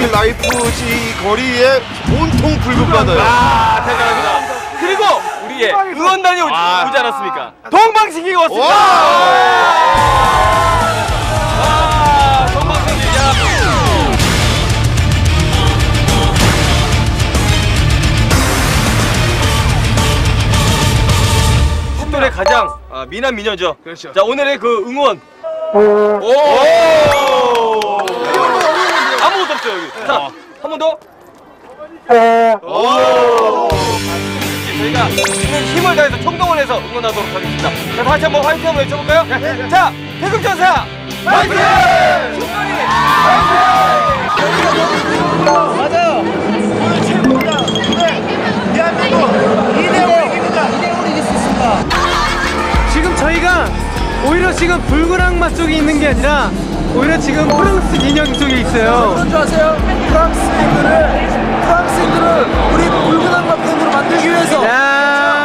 여기 라이프지 거리에 온통 붉은바다예요. 아, 대단합니다. 그리고 우리의 응원단이 오, 지 않았습니까? 동방신기가 왔습니다. 와! 아, 동방신기. 야. 신도의 가장 아, 미남 미녀죠. 그렇죠. 자, 오늘의 그 응원. 오! 아무것도 없어요, 여기. 자, 한 번 더. 오! 저희가 있는 힘을 다해서 총동을 해서 응원하도록 하겠습니다. 자, 다시 한번 화이팅 한번 외쳐볼까요? 자, 태극전사! 화이팅! 충돌이! 지금 저희가 오히려 지금 붉은 악마 쪽에 있는 게 아니라 오히려 지금 프랑스 인형 쪽에 있어요. 뭔지 아세요? 프랑스 인들을 프랑스 인들을 우리 붉은 악마 팬으로 만들기 위해서 야,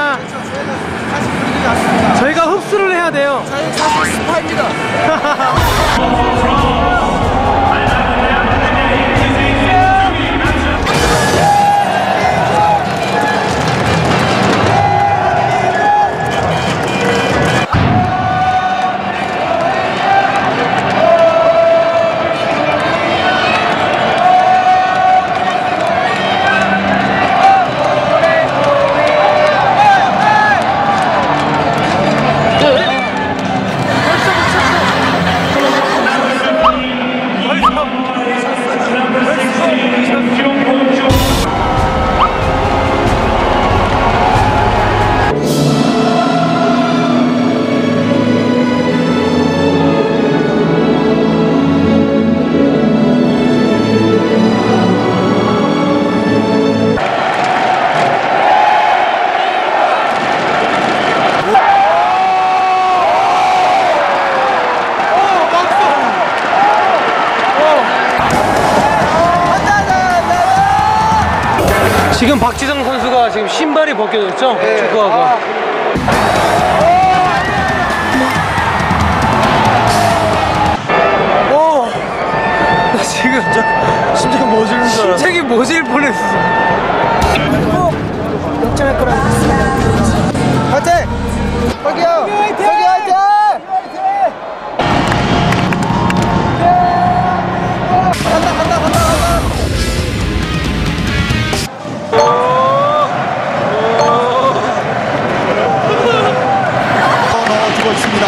지금 박지성 선수가 지금 신발이 벗겨졌죠? 축구하고. 오, 나 지금 심장이 멎는 줄 알았어. 심장이 멎을 뻔했어. 역전할 거라고 믿습니다. 화이팅! 넣어주고 있습니다.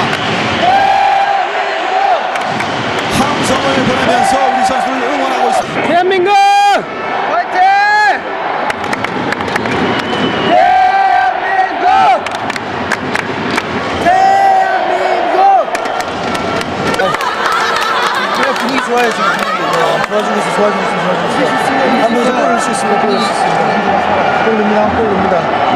함성을 보내면서 우리 선수를 응원하고 있습니다. 대한민국! 화이팅! 대한민국! 대한민국! 그래 분위기 좋아요 지금 분위기 네, 좋아지고 있어 좋아지고 있어 좋아지고 있어 한번 골 넣을 수 있습니다 골 넣을 수 있습니다 골 넣습니다 골 넣습니다